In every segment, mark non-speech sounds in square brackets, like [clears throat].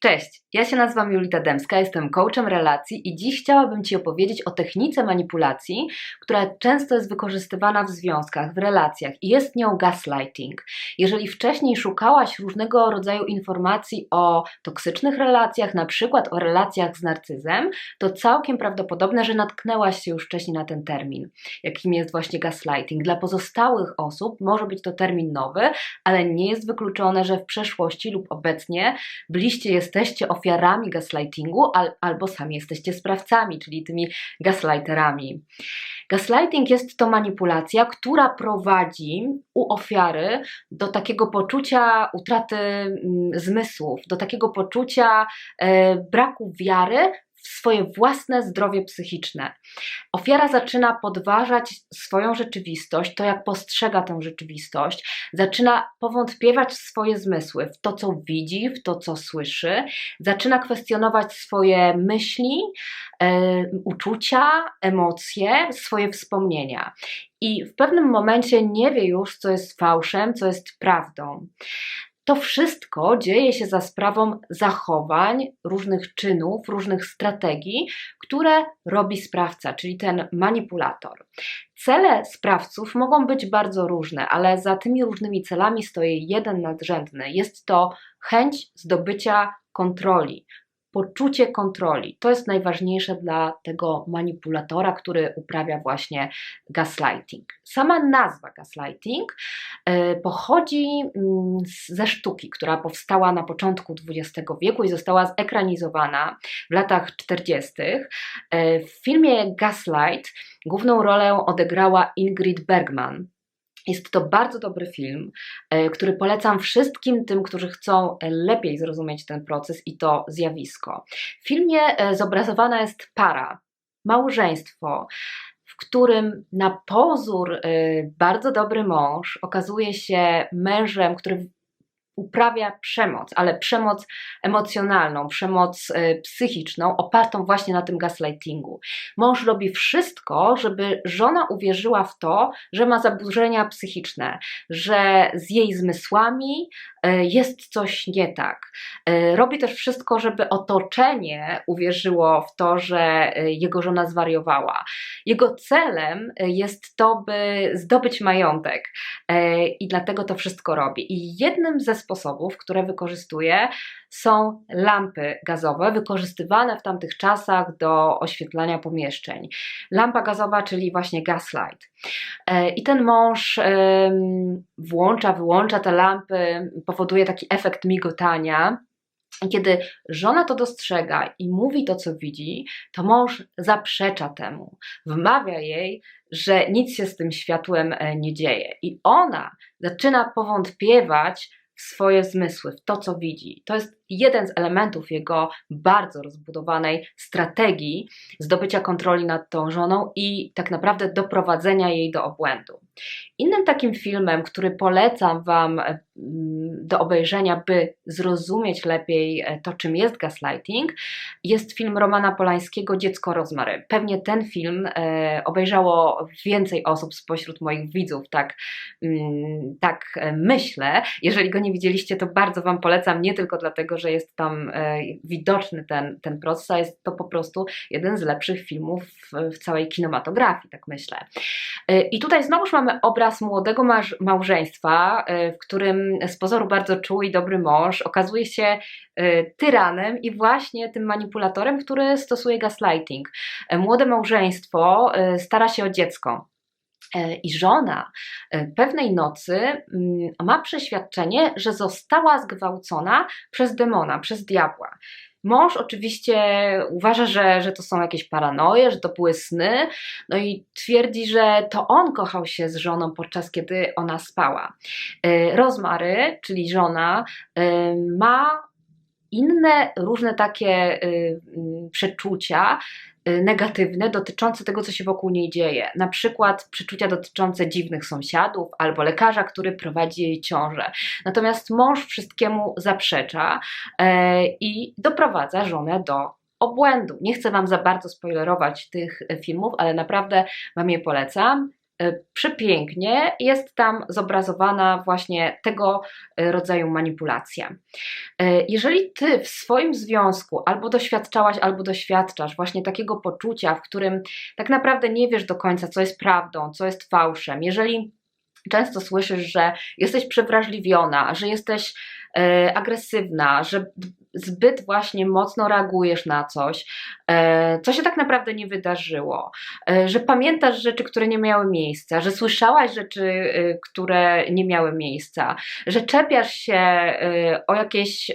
Cześć, ja się nazywam Julita Demska, jestem coachem relacji i dziś chciałabym Ci opowiedzieć o technice manipulacji, która często jest wykorzystywana w związkach, w relacjach i jest nią gaslighting. Jeżeli wcześniej szukałaś różnego rodzaju informacji o toksycznych relacjach, na przykład o relacjach z narcyzem, to całkiem prawdopodobne, że natknęłaś się już wcześniej na ten termin, jakim jest właśnie gaslighting. Dla pozostałych osób może być to termin nowy, ale nie jest wykluczone, że w przeszłości lub obecnie bliście jest jesteście ofiarami gaslightingu al, albo sami jesteście sprawcami, czyli tymi gaslighterami. Gaslighting jest to manipulacja, która prowadzi u ofiary do takiego poczucia utraty mm, zmysłów, do takiego poczucia e, braku wiary swoje własne zdrowie psychiczne. Ofiara zaczyna podważać swoją rzeczywistość, to jak postrzega tę rzeczywistość, zaczyna powątpiewać w swoje zmysły, w to, co widzi, w to, co słyszy, zaczyna kwestionować swoje myśli, e, uczucia, emocje, swoje wspomnienia. I w pewnym momencie nie wie już, co jest fałszem, co jest prawdą. To wszystko dzieje się za sprawą zachowań, różnych czynów, różnych strategii, które robi sprawca, czyli ten manipulator. Cele sprawców mogą być bardzo różne, ale za tymi różnymi celami stoi jeden nadrzędny. Jest to chęć zdobycia kontroli, poczucie kontroli. To jest najważniejsze dla tego manipulatora, który uprawia właśnie gaslighting. Sama nazwa gaslighting e, pochodzi mm, ze sztuki, która powstała na początku XX wieku i została zekranizowana w latach 40. E, w filmie Gaslight główną rolę odegrała Ingrid Bergman. Jest to bardzo dobry film, e, który polecam wszystkim tym, którzy chcą lepiej zrozumieć ten proces i to zjawisko. W filmie e, zobrazowana jest para, małżeństwo, w którym na pozór e, bardzo dobry mąż okazuje się mężem, który uprawia przemoc, ale przemoc emocjonalną, przemoc y, psychiczną, opartą właśnie na tym gaslightingu. Mąż robi wszystko, żeby żona uwierzyła w to, że ma zaburzenia psychiczne, że z jej zmysłami y, jest coś nie tak. Y, robi też wszystko, żeby otoczenie uwierzyło w to, że jego żona zwariowała. Jego celem jest to, by zdobyć majątek i dlatego to wszystko robi. I jednym ze sposobów, które wykorzystuje, są lampy gazowe, wykorzystywane w tamtych czasach do oświetlania pomieszczeń. Lampa gazowa, czyli właśnie gaslight. E, I ten mąż włącza, wyłącza te lampy, powoduje taki efekt migotania. I kiedy żona to dostrzega i mówi to, co widzi, to mąż zaprzecza temu, wmawia jej, że nic się z tym światłem e, nie dzieje. I ona zaczyna powątpiewać w swoje zmysły, w to, co widzi. To jest jeden z elementów jego bardzo rozbudowanej strategii zdobycia kontroli nad tą żoną i tak naprawdę doprowadzenia jej do obłędu. Innym takim filmem, który polecam Wam mm, do obejrzenia, by zrozumieć lepiej e, to, czym jest gaslighting, jest film Romana Polańskiego Dziecko Rozmary. Pewnie ten film e, obejrzało więcej osób spośród moich widzów, tak, mm, tak e, myślę. Jeżeli go nie widzieliście, to bardzo Wam polecam, nie tylko dlatego, że jest tam widoczny ten, ten proces, a jest to po prostu jeden z lepszych filmów w, w całej kinematografii, tak myślę. I tutaj znowuż mamy obraz młodego małżeństwa, e, w którym z pozoru bardzo czuły i dobry mąż okazuje się e, tyranem i właśnie tym manipulatorem, który stosuje gaslighting. E, młode małżeństwo stara się o dziecko. I żona pewnej nocy mm, ma przeświadczenie, że została zgwałcona przez demona, przez diabła. Mąż oczywiście uważa, że, że to są jakieś paranoje, że to były sny, no i twierdzi, że to on kochał się z żoną podczas kiedy ona spała. E, Rozmary, czyli żona, e, ma inne różne takie e, przeczucia, negatywne dotyczące tego, co się wokół niej dzieje. Na przykład przeczucia dotyczące dziwnych sąsiadów albo lekarza, który prowadzi jej ciążę. Natomiast mąż wszystkiemu zaprzecza e, i doprowadza żonę do obłędu. Nie chcę Wam za bardzo spoilerować tych filmów, ale naprawdę Wam je polecam. E, przepięknie jest tam zobrazowana właśnie tego e, rodzaju manipulacja. E, jeżeli ty w swoim związku albo doświadczałaś, albo doświadczasz właśnie takiego poczucia, w którym tak naprawdę nie wiesz do końca, co jest prawdą, co jest fałszem, jeżeli często słyszysz, że jesteś przewrażliwiona, że jesteś agresywna, że zbyt właśnie mocno reagujesz na coś, co się tak naprawdę nie wydarzyło, e, że pamiętasz rzeczy, które nie miały miejsca, że słyszałaś rzeczy, e, które nie miały miejsca, że czepiasz się o jakieś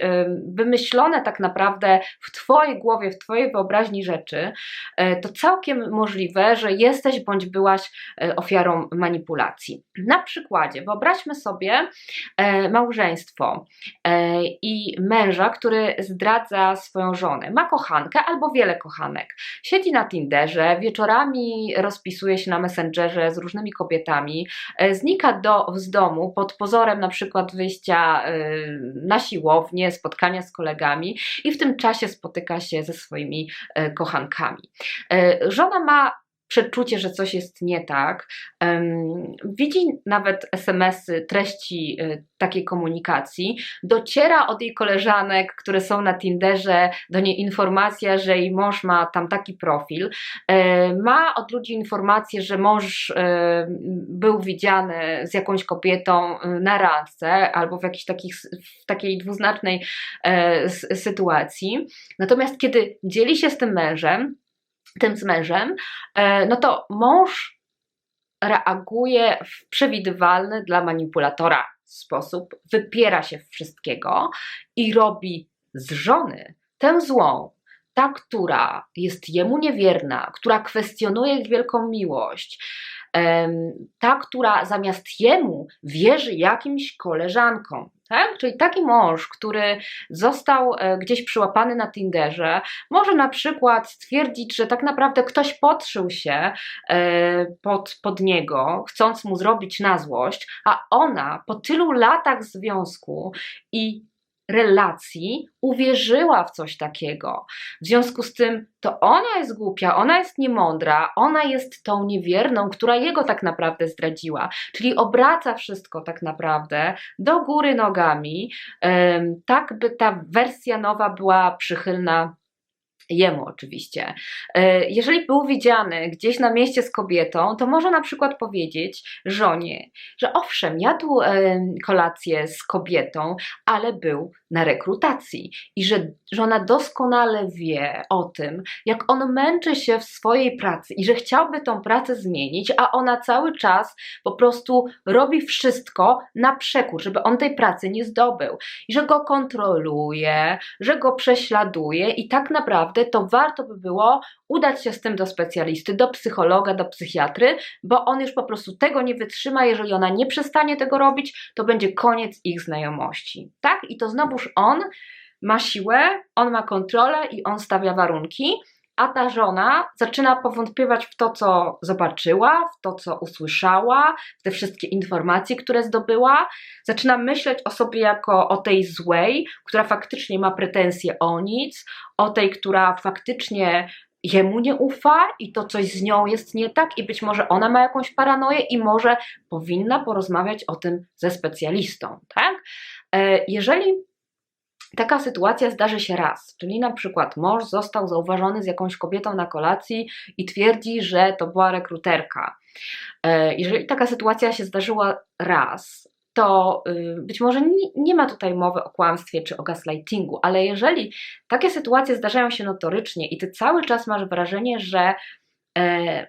wymyślone tak naprawdę w Twojej głowie, w Twojej wyobraźni rzeczy, to całkiem możliwe, że jesteś bądź byłaś ofiarą manipulacji. Na przykładzie, wyobraźmy sobie małżeństwo i męża, który zdradza swoją żonę. Ma kochankę albo wiele kochanek. Siedzi na Tinderze, wieczorami rozpisuje się na Messengerze z różnymi kobietami, e, znika do, z domu pod pozorem na przykład wyjścia e, na siłownię, spotkania z kolegami i w tym czasie spotyka się ze swoimi e, kochankami. Żona ma przeczucie, że coś jest nie tak. Widzi nawet SMS-y, treści y, takiej komunikacji. Dociera od jej koleżanek, które są na Tinderze, do niej informacja, że jej mąż ma tam taki profil. E, ma od ludzi informację, że mąż e, był widziany z jakąś kobietą y, na randce albo w jakiejś takich, w takiej dwuznacznej e, sytuacji. Natomiast kiedy dzieli się z tym mężem, tym z mężem, e, no to mąż reaguje w przewidywalny dla manipulatora sposób, wypiera się wszystkiego i robi z żony tę złą, ta, która jest jemu niewierna, która kwestionuje ich wielką miłość, ta, która zamiast jemu wierzy jakimś koleżankom, tak? Czyli taki mąż, który został e, gdzieś przyłapany na Tinderze, może na przykład stwierdzić, że tak naprawdę ktoś podszył się e, pod, pod niego, chcąc mu zrobić na złość, a ona po tylu latach związku i relacji uwierzyła w coś takiego. W związku z tym to ona jest głupia, ona jest niemądra, ona jest tą niewierną, która jego tak naprawdę zdradziła. Czyli obraca wszystko tak naprawdę do góry nogami, tak by ta wersja nowa była przychylna jemu oczywiście. E, jeżeli był widziany gdzieś na mieście z kobietą, to może na przykład powiedzieć żonie, że owszem, jadł kolację z kobietą, ale był na rekrutacji i że żona doskonale wie o tym, jak on męczy się w swojej pracy i że chciałby tą pracę zmienić, a ona cały czas po prostu robi wszystko na przekór, żeby on tej pracy nie zdobył i że go kontroluje, że go prześladuje i tak naprawdę to warto by było udać się z tym do specjalisty, do psychologa, do psychiatry, bo on już po prostu tego nie wytrzyma. Jeżeli ona nie przestanie tego robić, to będzie koniec ich znajomości. Tak? I to znowuż on ma siłę, on ma kontrolę i on stawia warunki a ta żona zaczyna powątpiewać w to, co zobaczyła, w to, co usłyszała, w te wszystkie informacje, które zdobyła. Zaczyna myśleć o sobie jako o tej złej, która faktycznie ma pretensje o nic, o tej, która faktycznie jemu nie ufa i to coś z nią jest nie tak, i być może ona ma jakąś paranoję, i może powinna porozmawiać o tym ze specjalistą, tak? E, jeżeli Taka sytuacja zdarzy się raz, czyli na przykład mąż został zauważony z jakąś kobietą na kolacji i twierdzi, że to była rekruterka. E, jeżeli taka sytuacja się zdarzyła raz, to y, być może nie, ma tutaj mowy o kłamstwie czy o gaslightingu, ale jeżeli takie sytuacje zdarzają się notorycznie i ty cały czas masz wrażenie, że e,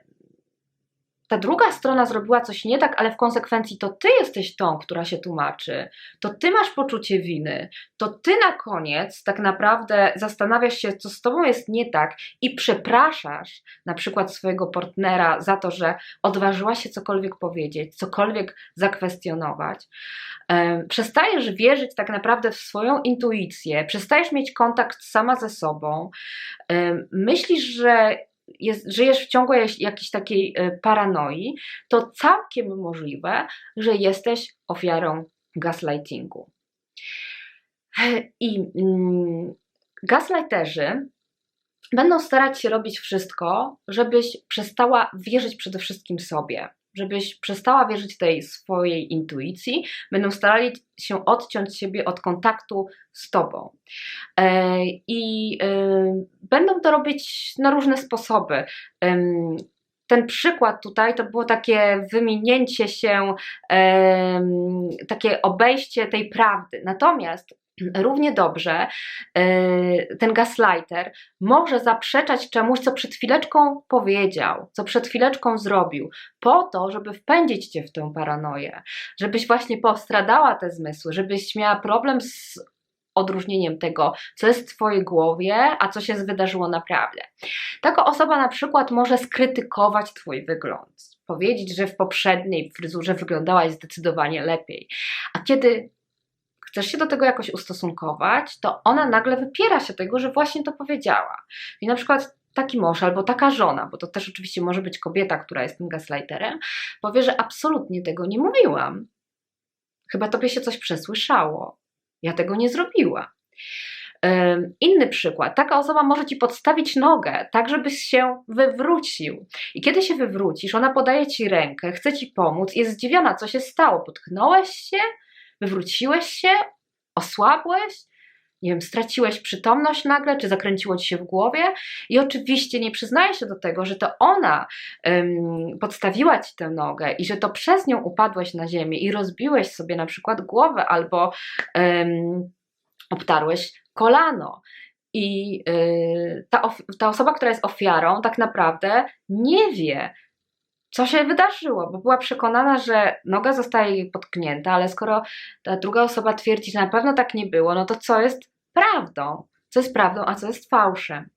ta druga strona zrobiła coś nie tak, ale w konsekwencji to ty jesteś tą, która się tłumaczy, to ty masz poczucie winy, to ty na koniec tak naprawdę zastanawiasz się, co z tobą jest nie tak i przepraszasz na przykład swojego partnera za to, że odważyła się cokolwiek powiedzieć, cokolwiek zakwestionować. Przestajesz wierzyć tak naprawdę w swoją intuicję, przestajesz mieć kontakt sama ze sobą, myślisz, że jest, żyjesz w ciągłej jakiejś takiej e, paranoi, to całkiem możliwe, że jesteś ofiarą gaslightingu. I mm, gaslighterzy będą starać się robić wszystko, żebyś przestała wierzyć przede wszystkim sobie. Żebyś przestała wierzyć tej swojej intuicji, będą starali się odciąć siebie od kontaktu z tobą. E, I e, będą to robić na różne sposoby ten przykład tutaj to było takie wyminięcie się, takie obejście tej prawdy. Natomiast równie dobrze e, ten gaslighter może zaprzeczać czemuś, co przed chwileczką powiedział, co przed chwileczką zrobił, po to, żeby wpędzić cię w tę paranoję, żebyś właśnie postradała te zmysły, żebyś miała problem z odróżnieniem tego, co jest w Twojej głowie, a co się wydarzyło naprawdę. Taka osoba na przykład może skrytykować Twój wygląd, powiedzieć, że w poprzedniej fryzurze wyglądałaś zdecydowanie lepiej, a kiedy chcesz się do tego jakoś ustosunkować, to ona nagle wypiera się tego, że właśnie to powiedziała. I na przykład taki mąż albo taka żona, bo to też oczywiście może być kobieta, która jest tym gaslighterem, powie, że absolutnie tego nie mówiłam. Chyba tobie się coś przesłyszało. Ja tego nie zrobiła. Inny przykład. Taka osoba może ci podstawić nogę, tak żebyś się wywrócił. I kiedy się wywrócisz, ona podaje ci rękę, chce ci pomóc, jest zdziwiona, co się stało. Potknąłeś się? Wywróciłeś się? Osłabłeś? nie wiem, straciłeś przytomność nagle, czy zakręciło ci się w głowie. I oczywiście nie przyznaje się do tego, że to ona um, podstawiła ci tę nogę i że to przez nią upadłeś na ziemię i rozbiłeś sobie na przykład głowę albo um, obtarłeś kolano. I yy, ta, ta osoba, która jest ofiarą, tak naprawdę nie wie, co się wydarzyło, bo była przekonana, że noga zostaje jej potknięta, ale skoro ta druga osoba twierdzi, że na pewno tak nie było, no to co jest prawdą, co jest prawdą, a co jest fałszem.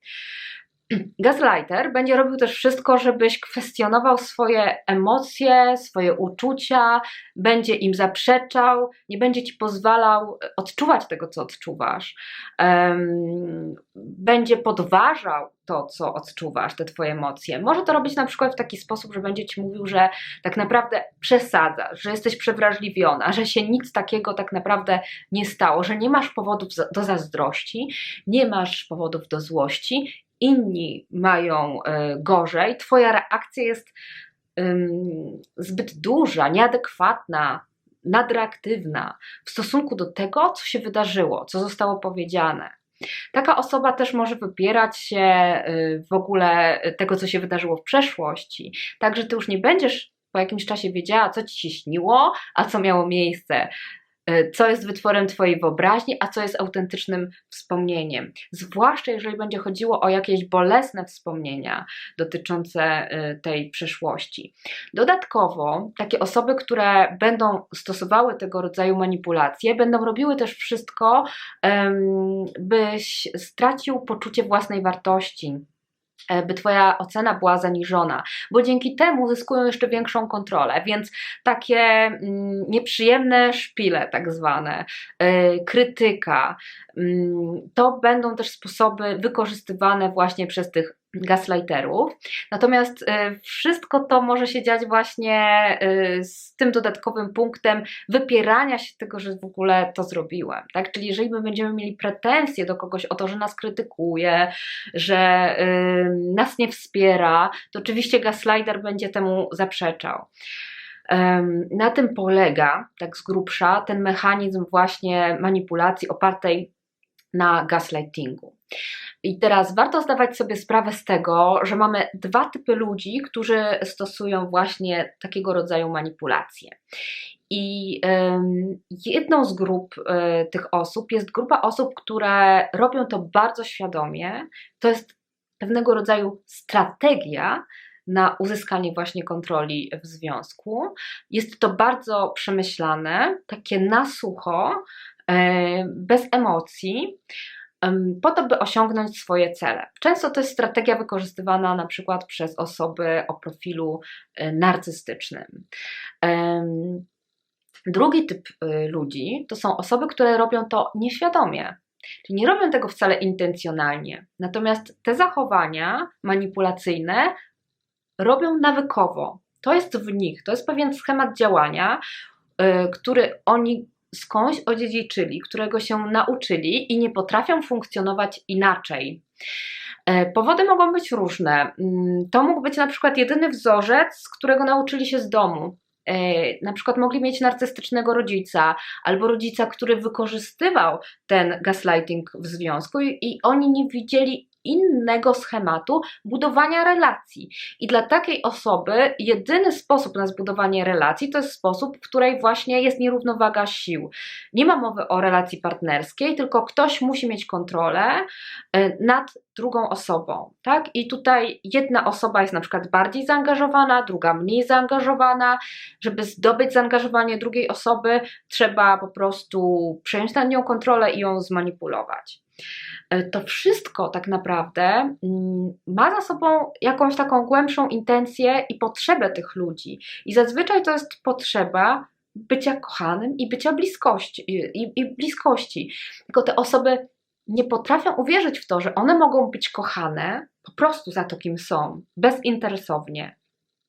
[clears throat] Gaslighter będzie robił też wszystko, żebyś kwestionował swoje emocje, swoje uczucia, będzie im zaprzeczał, nie będzie ci pozwalał odczuwać tego, co odczuwasz. Um, będzie podważał to, co odczuwasz, te twoje emocje. Może to robić na przykład w taki sposób, że będzie ci mówił, że tak naprawdę przesadzasz, że jesteś przewrażliwiona, że się nic takiego tak naprawdę nie stało, że nie masz powodów do zazdrości, nie masz powodów do złości inni mają e, gorzej, Twoja reakcja jest zbyt duża, nieadekwatna, nadreaktywna w stosunku do tego, co się wydarzyło, co zostało powiedziane. Taka osoba też może wypierać się y, w ogóle tego, co się wydarzyło w przeszłości, także ty już nie będziesz po jakimś czasie wiedziała, co ci się śniło, a co miało miejsce. E, co jest wytworem Twojej wyobraźni, a co jest autentycznym wspomnieniem. Zwłaszcza jeżeli będzie chodziło o jakieś bolesne wspomnienia dotyczące e, tej przeszłości. Dodatkowo, takie osoby, które będą stosowały tego rodzaju manipulacje, będą robiły też wszystko, byś stracił poczucie własnej wartości by Twoja ocena była zaniżona, bo dzięki temu zyskują jeszcze większą kontrolę. Więc takie mm, nieprzyjemne szpile, tak zwane, yy, krytyka, yy, to będą też sposoby wykorzystywane właśnie przez tych gaslighterów. Natomiast y, wszystko to może się dziać właśnie y, z tym dodatkowym punktem wypierania się tego, że w ogóle to zrobiłem. Tak? Czyli jeżeli my będziemy mieli pretensje do kogoś o to, że nas krytykuje, że y, nas nie wspiera, to oczywiście gaslighter będzie temu zaprzeczał. Na tym polega, tak z grubsza, ten mechanizm właśnie manipulacji opartej na gaslightingu. I teraz warto zdawać sobie sprawę z tego, że mamy dwa typy ludzi, którzy stosują właśnie takiego rodzaju manipulacje. I jedną z grup e, tych osób jest grupa osób, które robią to bardzo świadomie. To jest pewnego rodzaju strategia na uzyskanie właśnie kontroli w związku. Jest to bardzo przemyślane, takie na sucho, bez emocji po to, by osiągnąć swoje cele. Często to jest strategia wykorzystywana na przykład przez osoby o profilu e, narcystycznym. Drugi typ e, ludzi to są osoby, które robią to nieświadomie. Czyli nie robią tego wcale intencjonalnie. Natomiast te zachowania manipulacyjne robią nawykowo. To jest w nich, to jest pewien schemat działania, e, który oni skądś odziedziczyli, którego się nauczyli i nie potrafią funkcjonować inaczej. E, powody mogą być różne. Mm, to mógł być na przykład jedyny wzorzec, którego nauczyli się z domu. E, na przykład mogli mieć narcystycznego rodzica albo rodzica, który wykorzystywał ten gaslighting w związku i, i oni nie widzieli innego schematu budowania relacji. I dla takiej osoby jedyny sposób na zbudowanie relacji to jest sposób, w której właśnie jest nierównowaga sił. Nie ma mowy o relacji partnerskiej, tylko ktoś musi mieć kontrolę e, nad drugą osobą, tak? I tutaj jedna osoba jest na przykład bardziej zaangażowana, druga mniej zaangażowana. Żeby zdobyć zaangażowanie drugiej osoby, trzeba po prostu przejąć nad nią kontrolę i ją zmanipulować. E, to wszystko tak naprawdę mm, ma za sobą jakąś taką głębszą intencję i potrzebę tych ludzi. I zazwyczaj to jest potrzeba bycia kochanym i bycia bliskości, i, i bliskości. Tylko te osoby nie potrafią uwierzyć w to, że one mogą być kochane po prostu za to, kim są, bezinteresownie,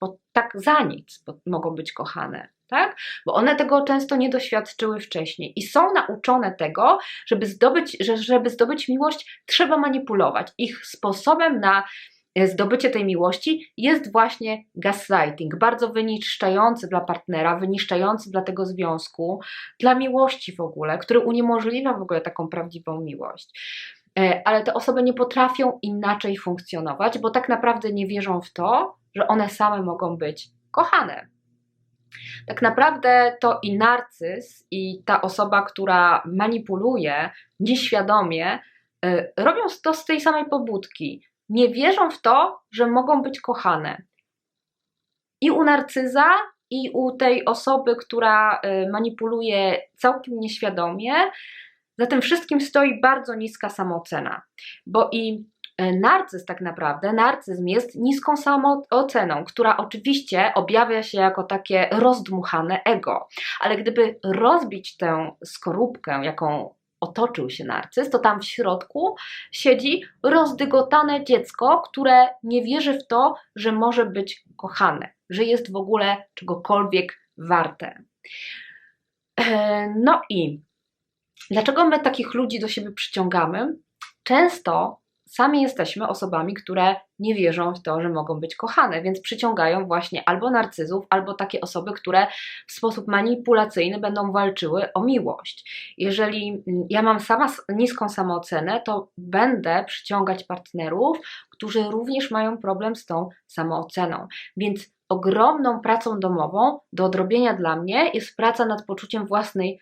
bo tak za nic mogą być kochane tak? Bo one tego często nie doświadczyły wcześniej i są nauczone tego, żeby zdobyć, że, żeby zdobyć miłość, trzeba manipulować. Ich sposobem na e, zdobycie tej miłości jest właśnie gaslighting, bardzo wyniszczający dla partnera, wyniszczający dla tego związku, dla miłości w ogóle, który uniemożliwia w ogóle taką prawdziwą miłość. E, ale te osoby nie potrafią inaczej funkcjonować, bo tak naprawdę nie wierzą w to, że one same mogą być kochane. Tak naprawdę to i narcyz, i ta osoba, która manipuluje nieświadomie, y, robią to z tej samej pobudki. Nie wierzą w to, że mogą być kochane. I u narcyza, i u tej osoby, która y, manipuluje całkiem nieświadomie, za tym wszystkim stoi bardzo niska samoocena. Bo i narcyz tak naprawdę, narcyzm jest niską samooceną, która oczywiście objawia się jako takie rozdmuchane ego, ale gdyby rozbić tę skorupkę, jaką otoczył się narcyz, to tam w środku siedzi rozdygotane dziecko, które nie wierzy w to, że może być kochane, że jest w ogóle czegokolwiek warte. E, no i dlaczego my takich ludzi do siebie przyciągamy? Często sami jesteśmy osobami, które nie wierzą w to, że mogą być kochane, więc przyciągają właśnie albo narcyzów, albo takie osoby, które w sposób manipulacyjny będą walczyły o miłość. Jeżeli mm, ja mam sama niską samoocenę, to będę przyciągać partnerów, którzy również mają problem z tą samooceną. Więc ogromną pracą domową do odrobienia dla mnie jest praca nad poczuciem własnej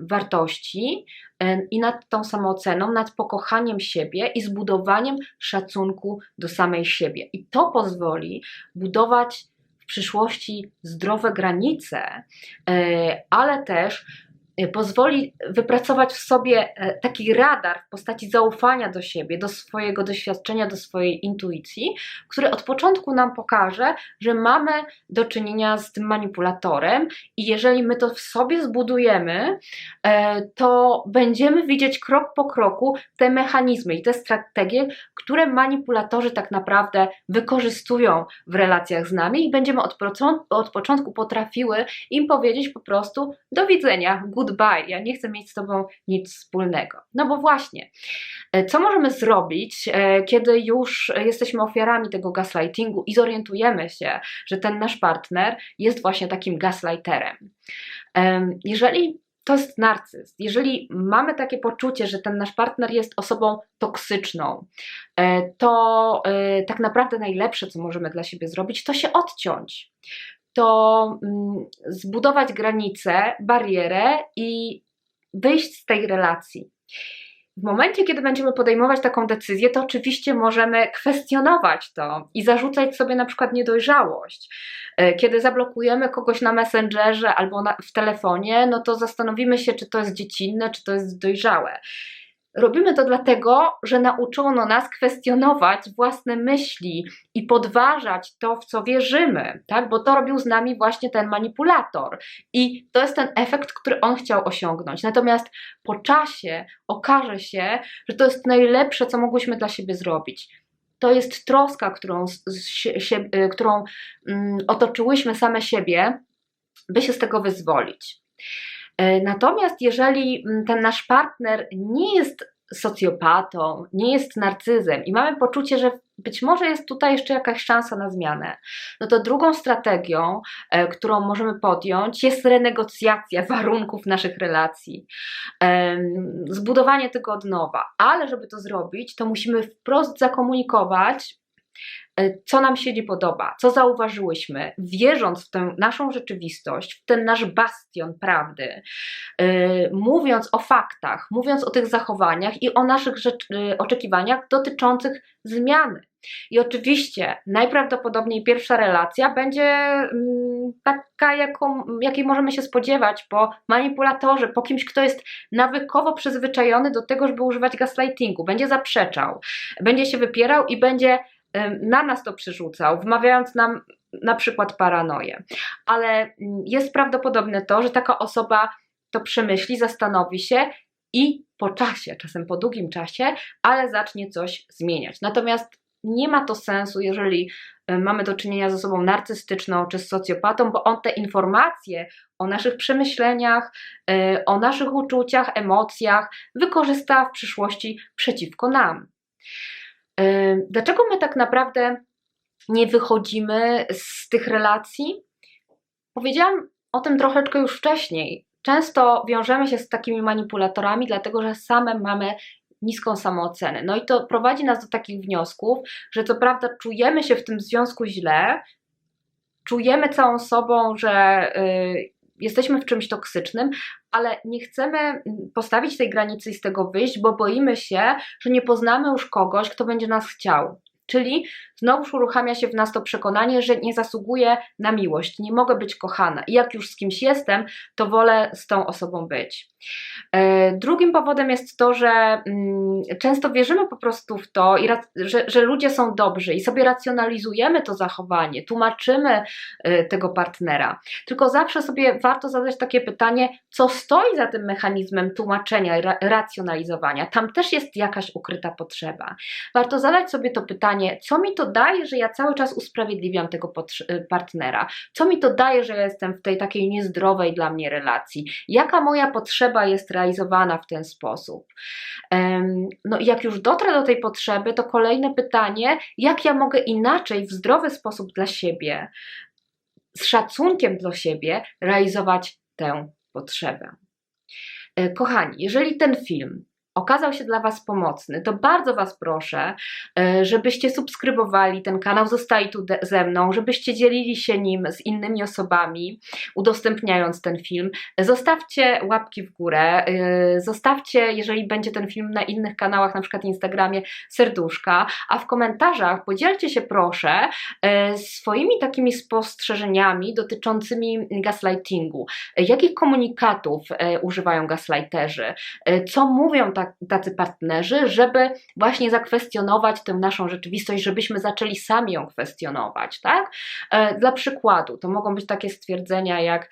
wartości e, i nad tą samooceną, nad pokochaniem siebie i zbudowaniem szacunku do samej siebie. I to pozwoli budować w przyszłości zdrowe granice, e, ale też pozwoli wypracować w sobie e, taki radar w postaci zaufania do siebie, do swojego doświadczenia, do swojej intuicji, który od początku nam pokaże, że mamy do czynienia z tym manipulatorem i jeżeli my to w sobie zbudujemy, e, to będziemy widzieć krok po kroku te mechanizmy i te strategie, które manipulatorzy tak naprawdę wykorzystują w relacjach z nami i będziemy od, od początku potrafiły im powiedzieć po prostu do widzenia, good goodbye, ja nie chcę mieć z Tobą nic wspólnego. No bo właśnie, e, co możemy zrobić, e, kiedy już jesteśmy ofiarami tego gaslightingu i zorientujemy się, że ten nasz partner jest właśnie takim gaslighterem? Jeżeli to jest narcyz. Jeżeli mamy takie poczucie, że ten nasz partner jest osobą toksyczną, e, to tak naprawdę najlepsze, co możemy dla siebie zrobić, to się odciąć to mm, zbudować granicę, barierę i wyjść z tej relacji. W momencie, kiedy będziemy podejmować taką decyzję, to oczywiście możemy kwestionować to i zarzucać sobie na przykład niedojrzałość. E, kiedy zablokujemy kogoś na Messengerze albo na, w telefonie, no to zastanowimy się, czy to jest dziecinne, czy to jest dojrzałe. Robimy to dlatego, że nauczono nas kwestionować własne myśli i podważać to, w co wierzymy, tak? bo to robił z nami właśnie ten manipulator. I to jest ten efekt, który on chciał osiągnąć. Natomiast po czasie okaże się, że to jest najlepsze, co mogłyśmy dla siebie zrobić. To jest troska, którą, się, y, którą um, otoczyłyśmy same siebie, by się z tego wyzwolić. E, natomiast jeżeli mm, ten nasz partner nie jest socjopatą, nie jest narcyzem i mamy poczucie, że być może jest tutaj jeszcze jakaś szansa na zmianę, no to drugą strategią, e, którą możemy podjąć, jest renegocjacja warunków naszych relacji, zbudowanie tego od nowa. Ale żeby to zrobić, to musimy wprost zakomunikować, co nam się nie podoba, co zauważyłyśmy, wierząc w tę naszą rzeczywistość, w ten nasz bastion prawdy, yy, mówiąc o faktach, mówiąc o tych zachowaniach i o naszych yy, oczekiwaniach dotyczących zmiany. I oczywiście najprawdopodobniej pierwsza relacja będzie mm, taka, jaką, jakiej możemy się spodziewać po manipulatorze, po kimś, kto jest nawykowo przyzwyczajony do tego, żeby używać gaslightingu, będzie zaprzeczał, będzie się wypierał i będzie na nas to przerzucał, wmawiając nam na przykład paranoję. Ale mm, jest prawdopodobne to, że taka osoba to przemyśli, zastanowi się i po czasie, czasem po długim czasie, ale zacznie coś zmieniać. Natomiast nie ma to sensu, jeżeli e, mamy do czynienia z osobą narcystyczną czy z socjopatą, bo on te informacje o naszych przemyśleniach, e, o naszych uczuciach, emocjach wykorzysta w przyszłości przeciwko nam. Dlaczego my tak naprawdę nie wychodzimy z tych relacji? Powiedziałam o tym troszeczkę już wcześniej. Często wiążemy się z takimi manipulatorami, dlatego że same mamy niską samoocenę. No i to prowadzi nas do takich wniosków, że co prawda czujemy się w tym związku źle, czujemy całą sobą, że y, jesteśmy w czymś toksycznym, ale nie chcemy postawić tej granicy i z tego wyjść, bo boimy się, że nie poznamy już kogoś, kto będzie nas chciał. Czyli znowuż uruchamia się w nas to przekonanie, że nie zasługuję na miłość, nie mogę być kochana. I jak już z kimś jestem, to wolę z tą osobą być. E, drugim powodem jest to, że mm, często wierzymy po prostu w to, że, że ludzie są dobrzy i sobie racjonalizujemy to zachowanie, tłumaczymy e, tego partnera. Tylko zawsze sobie warto zadać takie pytanie, co stoi za tym mechanizmem tłumaczenia i racjonalizowania. Tam też jest jakaś ukryta potrzeba. Warto zadać sobie to pytanie, co mi to daje, że ja cały czas usprawiedliwiam tego e, partnera? Co mi to daje, że ja jestem w tej takiej niezdrowej dla mnie relacji? Jaka moja potrzeba jest realizowana w ten sposób. No i jak już dotrę do tej potrzeby, to kolejne pytanie, jak ja mogę inaczej, w zdrowy sposób dla siebie, z szacunkiem do siebie realizować tę potrzebę. E, kochani, jeżeli ten film okazał się dla Was pomocny, to bardzo Was proszę, e, żebyście subskrybowali ten kanał, zostali tu ze mną, żebyście dzielili się nim z innymi osobami, udostępniając ten film. Zostawcie łapki w górę, e, zostawcie, jeżeli będzie ten film na innych kanałach, na przykład Instagramie, serduszka, a w komentarzach podzielcie się proszę e, swoimi takimi spostrzeżeniami dotyczącymi gaslightingu. Jakich komunikatów używają gaslighterzy? Co mówią tak tacy partnerzy, żeby właśnie zakwestionować tę naszą rzeczywistość, żebyśmy zaczęli sami ją kwestionować, tak? E, dla przykładu, to mogą być takie stwierdzenia jak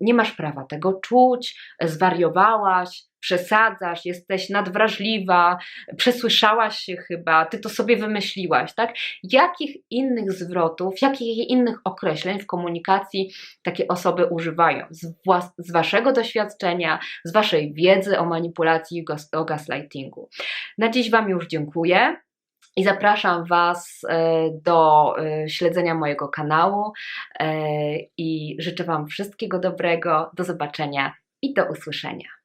nie masz prawa tego czuć, zwariowałaś, przesadzasz, jesteś nadwrażliwa, przesłyszałaś się chyba, ty to sobie wymyśliłaś, tak? Jakich innych zwrotów, jakich innych określeń w komunikacji takie osoby używają? Z, z waszego doświadczenia, z waszej wiedzy o manipulacji i o gaslightingu. Na dziś Wam już dziękuję. I zapraszam Was e, do e, śledzenia mojego kanału e, i życzę Wam wszystkiego dobrego. Do zobaczenia i do usłyszenia.